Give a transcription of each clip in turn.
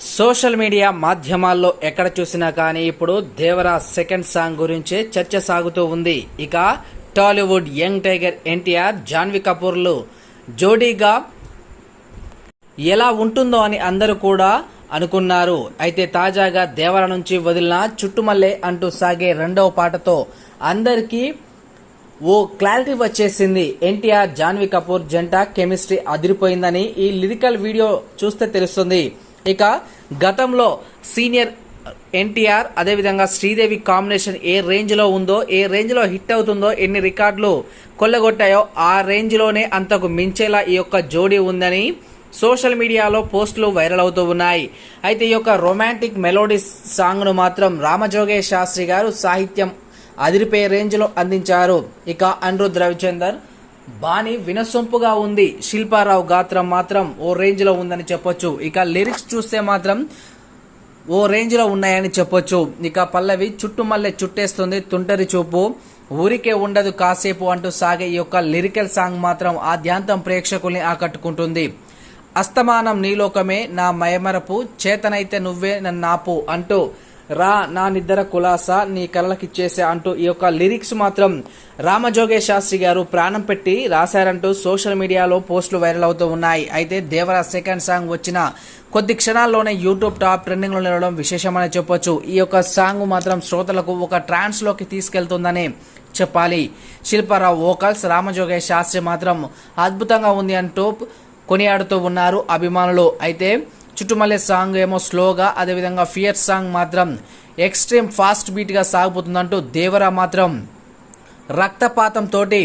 Social media మాధ్యమాల్లో ఎక్కడ చూసినా కానీ ఇప్పుడు దేవరా సెకండ్ సాంగ్ గురించే చర్చ సాగుతూ ఉంది. ఇక టాలీవుడ్ యంగ్ టైగర్ ఎన్టీఆర్ జాన్వీ కపూర్లు జోడీగా ఎలా ఉంటుందో అని అందరూ కూడా అనుకున్నారు. అయితే తాజాగా దేవర నుంచి వదిలిన చుట్టుమల్లే అంటూ సాగే రెండవ పాటతో అందరికీ ఓ క్లారిటీ వచ్చేసింది. ఎన్టీఆర్ జాన్వీ కపూర్ జంట కెమిస్ట్రీ అదిరిపోయిందని ఈ లిరికల్ వీడియో చూస్తే తెలుస్తుంది. ఇక గతంలో సీనియర్ ఎన్టీఆర్ అదేవిధంగా శ్రీదేవి కాంబినేషన్ ఏ రేంజ్లో ఉందో ఏ రేంజ్లో హిట్ అవుతుందో ఎన్ని రికార్డులు కొల్లగొట్టాయో ఆ రేంజ్లోనే అంతకు మించేలా ఈ యొక్క జోడీ ఉందని సోషల్ మీడియాలో పోస్టులు వైరల్ అవుతూ ఉన్నాయి. అయితే ఈ యొక్క రొమాంటిక్ మెలోడీ సాంగ్ను మాత్రం రామజోగే శాస్త్రి గారు సాహిత్యం అదిరిపోయే రేంజ్లో అందించారు. ఇక అనిరుద్ రవిచందర్ బాణి వినసొంపుగా ఉంది. శిల్పారావు గాత్రం మాత్రం ఓ రేంజ్లో ఉందని చెప్పొచ్చు. ఇక లిరిక్స్ చూస్తే మాత్రం ఓ రేంజ్లో ఉన్నాయని చెప్పొచ్చు. ఇక పల్లవి చుట్టుమల్లె చుట్టేస్తుంది తుంటరి చూపు. ఊరికే ఉండదు కాసేపు అంటూ సాగే ఈ యొక్క లిరికల్ సాంగ్ మాత్రం ఆద్యాంతం ప్రేక్షకుల్ని ఆకట్టుకుంటుంది. అస్తమానం నీలోకమే నా మయమరపు చేతనైతే నువ్వే నన్నాపు అంటూ రా నా నిద్ర కులాస నీ కళ్ళకిచ్చేసే అంటూ ఈ యొక్క లిరిక్స్ మాత్రం రామజోగే శాస్త్రి గారు ప్రాణం పెట్టి రాశారంటూ సోషల్ మీడియాలో పోస్టులు వైరల్ అవుతూ ఉన్నాయి. అయితే దేవరా సెకండ్ సాంగ్ వచ్చిన కొద్ది క్షణాల్లోనే యూట్యూబ్ టాప్ ట్రెండింగ్లో నిలవడం విశేషమని చెప్పొచ్చు. ఈ యొక్క సాంగ్ మాత్రం శ్రోతలకు ఒక ట్రాన్స్లోకి తీసుకెళ్తుందని చెప్పాలి. శిల్పారావు వోకల్స్ రామజోగే శాస్త్రి మాత్రం అద్భుతంగా ఉంది అంటూ కొనియాడుతూ ఉన్నారు అభిమానులు. అయితే చుట్టుమల్లె సాంగ్ ఏమో స్లోగా అదేవిధంగా ఫియర్ సాంగ్ మాత్రం ఎక్స్ట్రీమ్ ఫాస్ట్ బీట్గా సాగుపోతుందంటూ దేవరా మాత్రం రక్తపాతం తోటి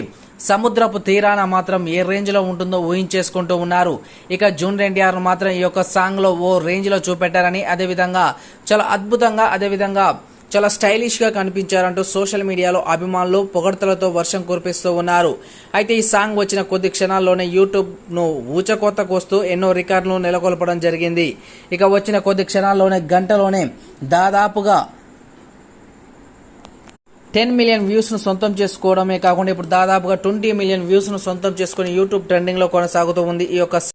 సముద్రపు తీరాన మాత్రం ఏ రేంజ్లో ఉంటుందో ఊహించేసుకుంటూ ఉన్నారు. ఇక జూన్ ఎన్టీఆర్ మాత్రం ఈ యొక్క సాంగ్లో ఓ రేంజ్లో చూపెట్టారని అదేవిధంగా చాలా అద్భుతంగా అదేవిధంగా చాలా స్టైలిష్గా కనిపించారంటూ సోషల్ మీడియాలో అభిమానులు పొగడ్తలతో వర్షం కురిపిస్తూ ఉన్నారు. అయితే ఈ సాంగ్ వచ్చిన కొద్ది క్షణాల్లోనే యూట్యూబ్ను ఊచకోత కోస్తూ ఎన్నో రికార్డులు నెలకొల్పడం జరిగింది. ఇక వచ్చిన కొద్ది క్షణాల్లోనే గంటలోనే దాదాపుగా టెన్ మిలియన్ వ్యూస్ను సొంతం చేసుకోవడమే కాకుండా ఇప్పుడు దాదాపుగా ట్వంటీ మిలియన్ వ్యూస్ను సొంతం చేసుకుని యూట్యూబ్ ట్రెండింగ్లో కొనసాగుతూ ఉంది ఈ యొక్క